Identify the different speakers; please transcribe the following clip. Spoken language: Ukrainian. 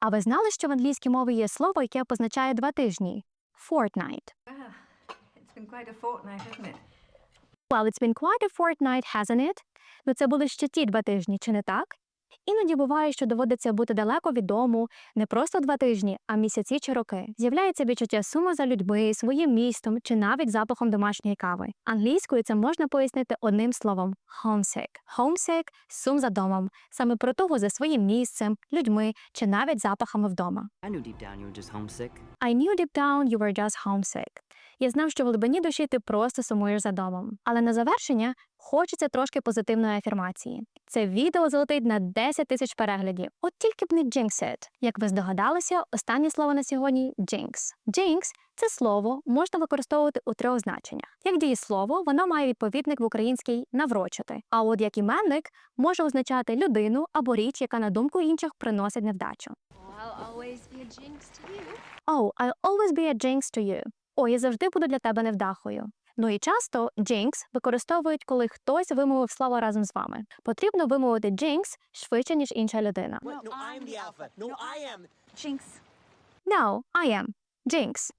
Speaker 1: А ви знали, що в англійській мові є слово, яке позначає два тижні? Fortnight.
Speaker 2: Ah, it's been quite a fortnight, hasn't it?
Speaker 1: Well, it's been quite a fortnight, hasn't it? Ну це були ще ті два тижні, чи не так? Іноді буває, що доводиться бути далеко від дому, не просто два тижні, а місяці чи роки. З'являється відчуття суми за людьми, своїм містом чи навіть запахом домашньої кави. Англійською це можна пояснити одним словом homesick. Homesick – сум за домом, саме про того за своїм місцем, людьми чи навіть запахами вдома.
Speaker 3: I knew deep down you were just homesick.
Speaker 1: I knew deep down you were just homesick. Я знав, що в глибині душі ти просто сумуєш за домом. Але на завершення хочеться трошки позитивної афірмації. Це відео залетить на 10 тисяч переглядів. От тільки б не jinx it. Як ви здогадалися, останнє слово на сьогодні jinx. Jinx – це слово можна використовувати у трьох значеннях. Як дієслово, воно має відповідник в українській наврочити. А от як іменник може означати людину або річ, яка на думку інших приносить невдачу.
Speaker 4: I'll always be a jinx to you.
Speaker 1: Oh, I'll always be a jinx to you. О, я завжди буду для тебе невдахою. Ну і часто jinx використовують, коли хтось вимовив слово разом з вами. Потрібно вимовити jinx швидше, ніж інша людина.
Speaker 5: No, I am the alpha. No, I am.
Speaker 4: Jinx.
Speaker 1: No, I am. Jinx.